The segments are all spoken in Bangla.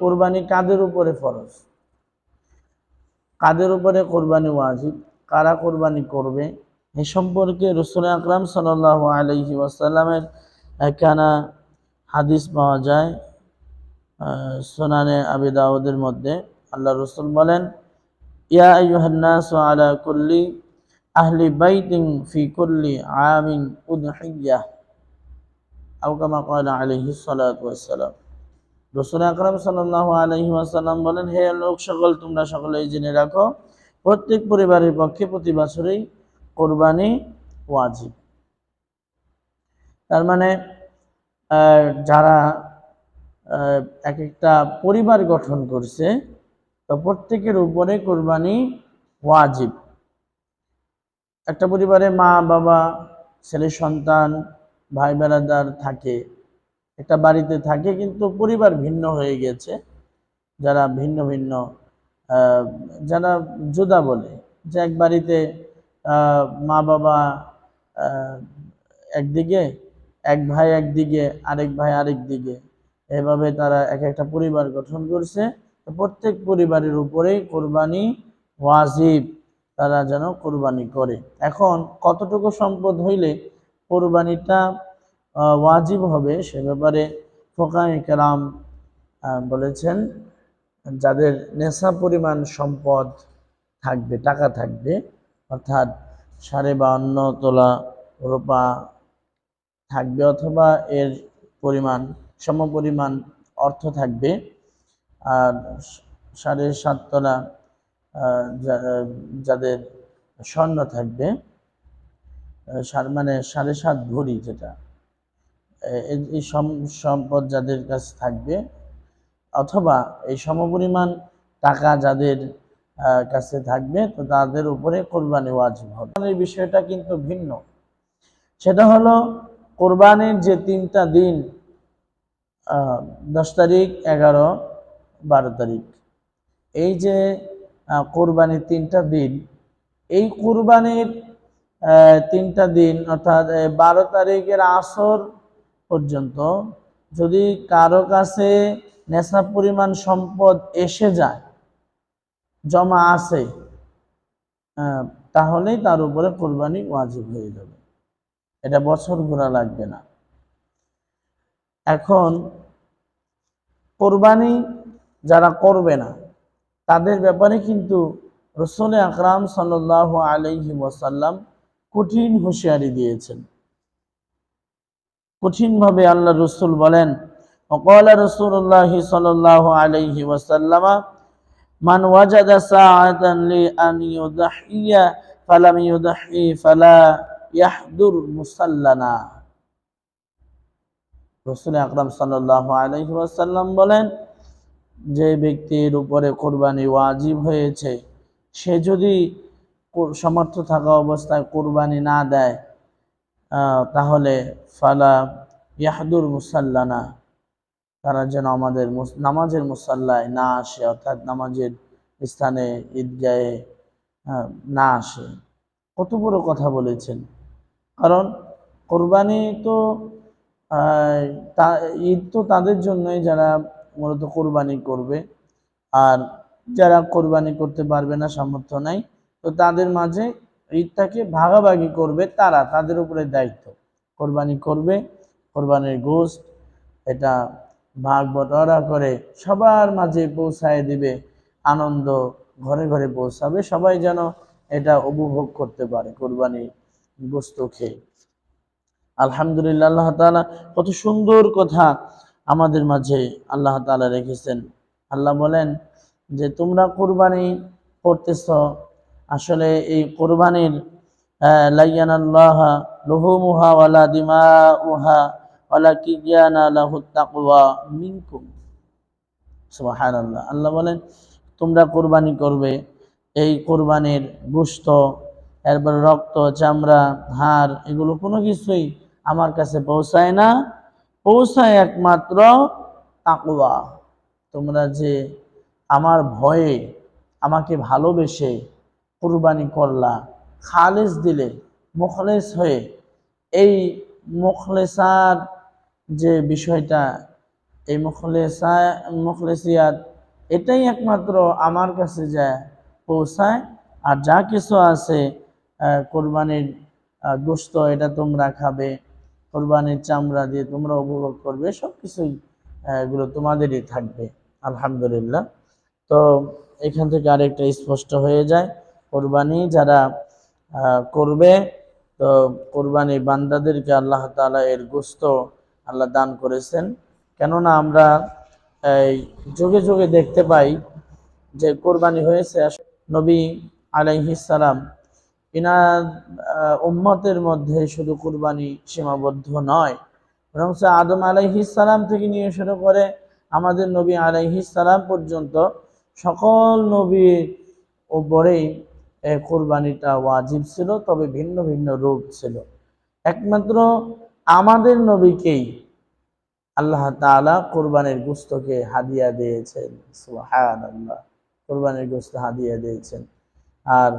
কোরবানি কাদের উপরে ফরজ? কাদের উপরে কোরবানি ওয়াজিব? কারা কোরবানি করবে? এ সম্পর্কে রসুল আকরাম সাল আলহি ওয়াসাল্লামের একখানা হাদিস পাওয়া যায় সোনানে আবি দাউদের মধ্যে। আল্লাহ রসুল বলেন, ইয়া আইয়ুহান্নাসু আলা কুল্লি আহলি বাইতিন ফি কুল্লি আমিন উদহিয়াহ আও কামা ক্বালা আলাইহিস সালাতু ওয়াসসালাম। রসুল আকরাম সাল্লাহ আলহি আসাল্লাম বলেন, হে লোক, সকল তোমরা সকলেই জেনে রাখো, প্রত্যেক পরিবারের পক্ষে প্রতি বছরেই কোরবানি ওয়াজিব। তার মানে যারা এক একটা পরিবার গঠন করছে, তো প্রত্যেকের উপরে কোরবানি ওয়াজিব। একটা পরিবারে মা, বাবা, ছেলে, সন্তান, ভাই, বেড়াদার থাকে একটা বাড়িতে থাকে, কিন্তু পরিবার ভিন্ন হয়ে গেছে। যারা ভিন্ন ভিন্ন যারা জুদা বলে, যে এক বাড়িতে মা বাবা একদিকে, এক ভাই একদিকে, আরেক ভাই আরেক দিকে। এভাবে তারা এক একটা পরিবার গঠন করছে। প্রত্যেক পরিবারের উপরেই কোরবানি ওয়াজিব, তারা যেন কোরবানি করে। এখন কতটুকু সম্পদ হইলে কোরবানিটা ওয়াজিব হবে সে ব্যাপারে ফোকাই কেরাম আহ, বলেছেন যাদের নেশা পরিমাণ সম্পদ থাকবে টাকা থাকবে অর্থাৎ সাড়ে বাউন্ন তোলা রোপা থাকবে অথবা এর পরিমাণ সমপরিমাণ অর্থ থাকবে আর সাড়ে সাত তোলা যাদের স্বর্ণ থাকবে মানে সাড়ে সাত ভরি যেটা এই- সম্পদ যাদের কাছে থাকবে, অথবা এই সমপরিমাণ টাকা যাদের কাছে থাকবে, তো তাদের উপরে কোরবানি ওয়াজিব হবে। বিষয়টা কিন্তু ভিন্ন। সেটা হলো, কোরবানির যে তিনটা দিন দশ তারিখ, এগারো, বারো তারিখ, এই যে কোরবানির তিনটা দিন, এই কোরবানির তিনটা দিন, অর্থাৎ বারো তারিখের আসর পর্যন্ত যদি কারও কাছে নেশা পরিমাণ সম্পদ এসে যায়, জমা আছে তাহলেই তার উপরে কোরবানি ওয়াজিব হয়ে যাবে। এটা বছর ঘোরা লাগবে না। এখন কোরবানি যারা করবে না, তাদের ব্যাপারে কিন্তু রসুল আকরাম সাল্লাহ আলহি ওয়াসাল্লাম কঠিন হুঁশিয়ারি দিয়েছেন। কঠিনভাবে আল্লাহ রসুল বলেন وقال رسول الله صلى الله عليه وسلم من وجد ساعة لأن يضحي فلم يضحي فلا يحضر مسلنا রসুল আকরাম সাল্লাহ আলহি ওয়াসাল্লাম বলেন যে ব্যক্তির উপরে কোরবানি ওয়াজিব হয়েছে সে যদি কো- সমর্থ থাকা অবস্থায় কোরবানি না দেয় আহ, তাহলে ফালা ইয়াহদুর মুসাল্লানা তারা যেন আমাদের নামাজের মুসাল্লায় না আসে অর্থাৎ নামাজের স্থানে ঈদগাহে আহ, না আসে। কত বড় কথা বলেছেন। কারণ কোরবানি তো ঈদ তো তাদের জন্যই যারা মূলত কোরবানি করবে। আর যারা কোরবানি করতে পারবে না সামর্থ্য নাই তো তাদের মাঝে ঈদটাকে ভাগাভাগি করবে তারা, তাদের উপরে দায়িত্ব। কোরবানি করবে, কোরবানির গোস্ত এটা ভাগ বটরা করে সবার মাঝে পৌঁছায় দিবে, আনন্দ ঘরে ঘরে পৌঁছাবে, সবাই যেন এটা উপভোগ করতে পারে কোরবানি গোস্ত খেয়ে। আলহামদুলিল্লাহ, আল্লাহ তাআলা কত সুন্দর কথা আমাদের মাঝে আল্লাহ তাআলা রেখেছেন। আল্লাহ বলেন যে, তোমরা কোরবানি করতেছ আসলে এই কোরবানির লাইয়ান আল্লাহ লুহুমুহা ওয়ালা দিমাউহা ওয়ালা কিয়ানা লাহু তাকওয়া মিনকুম। সুবহানাল্লাহ। আল্লাহ বলেন, তোমরা কোরবানি করবে। এই কোরবানির গোশত, এরপর রক্ত, চামড়া, হাড়, এগুলো কোনো কিছুই আমার কাছে পৌঁছায় না। পৌঁছায় একমাত্র তাকওয়া। তোমরা যে আমার ভয়ে, আমাকে ভালোবেসে কুরবানি করলা। খালেস দিলে মুখলেস হয়ে এই মুখলেসার যে বিষয়টা, এই মুখলেসা, মুখলেসিয়াত, এটাই একমাত্র আমার কাছে যা পৌঁছায়। আর যা কিছু আছে কোরবানির গোশত এটা তোমরা খাবে, কোরবানির চামড়া দিয়ে তোমরা উপভোগ করবে সব কিছুই এগুলো তোমাদেরই থাকবে। আলহামদুলিল্লাহ। তো এখান থেকে আরেকটা স্পষ্ট হয়ে যায়। কোরবানি যারা করবে, তো কোরবানি বান্দাদেরকে আল্লাহ তাআলা এর গোস্ত আল্লাহ দান করেছেন। কেননা আমরা এই যুগে যুগে দেখতে পাই যে কোরবানি হয়েছে, নবী আলাইহিস সালাম ইনার উম্মতের মধ্যে শুধু কুরবানি সীমাবদ্ধ নয়, বরং আদম আলাইহিস সালাম থেকে নিয়ে শুরু করে আমাদের নবী আলাইহিস সালাম পর্যন্ত সকল নবীর উপরেই এ কোরবানিটা ওয়াজিব ছিল, তবে ভিন্ন ভিন্ন রূপ ছিল। একমাত্র আমাদের নবীকেই আল্লাহ তাআলা কোরবানির গুস্তকে হাদিয়া দিয়েছেন, সুবহানাল্লাহ, কোরবানির গোস্ত হাদিয়া দিয়েছেন। আর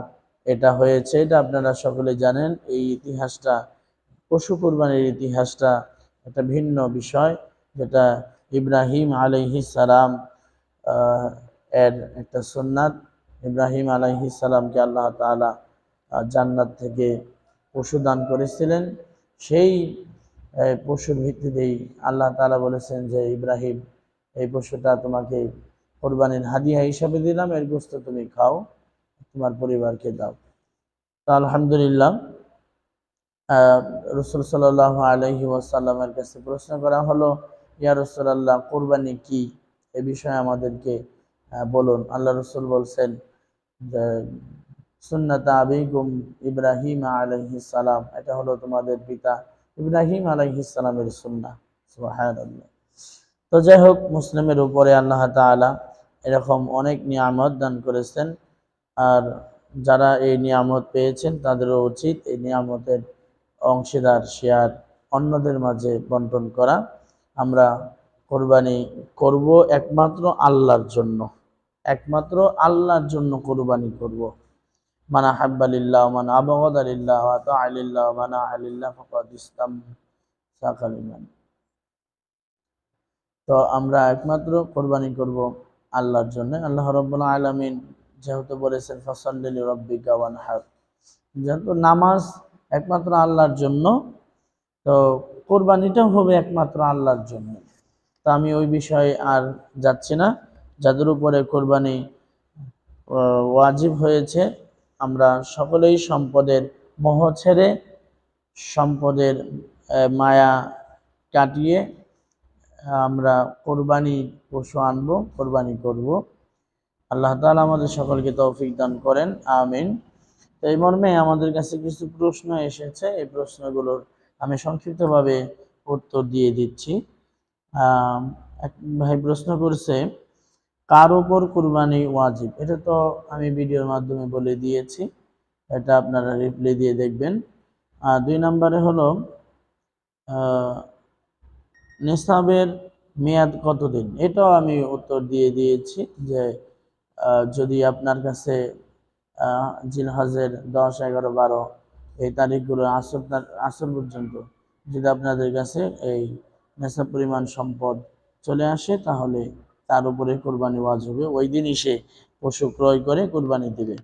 এটা হয়েছে, এটা আপনারা সকলে জানেন, এই ইতিহাসটা, পশু কোরবানির ইতিহাসটা একটা ভিন্ন বিষয়, যেটা ইব্রাহিম আলাইহিস সালাম এর একটা সুন্নাত। ইব্রাহিম আলাইহিস সালামকে আল্লাহ আহ, জান্নাত থেকে পশু দান করেছিলেন। সেই পশুর ভিত্তিতেই আল্লাহ তাআলা বলেছেন যে ইব্রাহিম এই পশুটা তোমাকে কোরবানির হাদিয়া হিসাবে দিলাম এর গোস্ত তুমি খাও তোমার পরিবারকে দাও। তো আলহামদুলিল্লাহ রসুল সাল্লাহ আলহি ওয়াসাল্লামের কাছে প্রশ্ন করা হলো ইয়া রসুলাল্লাহ কোরবানি কি? এ বিষয়ে আমাদেরকে বলুন। আল্লাহ রসুল বলছেন সুন্নাত আবিগুম ইব্রাহিম সালাম, এটা হলো তোমাদের পিতা ইব্রাহিম আলাইহি সালামের সুন্নাহ, সুবহানাল্লাহ। তো যাই হোক, মুসলিমের উপরে আল্লাহ তাআলা এরকম অনেক নিয়ামত দান করেছেন, আর যারা এই নিয়ামত পেয়েছেন তাদেরও উচিত এই নিয়ামতের অংশীদার শেয়ার অন্যদের মাঝে বন্টন করা। আমরা কোরবানি করব একমাত্র আল্লাহর জন্য। একমাত্র আল্লাহর জন্য কোরবানি করব। মানা হাব্বালিল্লাহ মানা আবগাদালিল্লাহ আতা আলিল্লাহ মানা আলিল্লাহ ফকাদ ইসলাম সাকালিমান তো আমরা একমাত্র কোরবানি করব আল্লাহর জন্য। আল্লাহ রব্বুল আলামিন যেহেতু বলেছেন, ফসল্লি রব্বিকা ওয়ানহার যেহেতু নামাজ একমাত্র আল্লাহর জন্য, তো কোরবানিটাও হবে একমাত্র আল্লাহর জন্য। তো আমি ওই বিষয়ে আর যাচ্ছি না। যাদের উপরে কোরবানি ওয়াজিব হয়েছে, আমরা সকলেই সম্পদের মোহ ছেড়ে সম্পদের মায়া কাটিয়ে আমরা কোরবানি পশু আনব, কোরবানি করব। আল্লাহ তাআলা আমাদের সকলকে তৌফিক দান করেন, আমিন। তো এই মর্মে আমাদের কাছে কিছু প্রশ্ন এসেছে, এই প্রশ্নগুলোর আমি সংক্ষিপ্তভাবে উত্তর দিয়ে দিচ্ছি। এক ভাই প্রশ্ন করছে কার উপর কুরবানি ওয়াজিব? এটা তো আমি ভিডিওর মাধ্যমে বলে দিয়েছি। এটা আপনারা রিপ্লাই দিয়ে দেখবেন। আর দুই নম্বরে হলো আহ, নেশাবের মেয়াদ কতদিন? এটাও আমি উত্তর দিয়ে দিয়েছি যে যদি আপনার কাছে জিলহজের দশ এগারো বারো এই তারিখগুলো আসর আসর পর্যন্ত যদি আপনাদের কাছে এই নেশা পরিমাণ সম্পদ চলে আসে তাহলে তার উপরে কোরবানি ওয়াজ হবে। ওই দিনই সে পশু ক্রয় করে কোরবানি দিবে।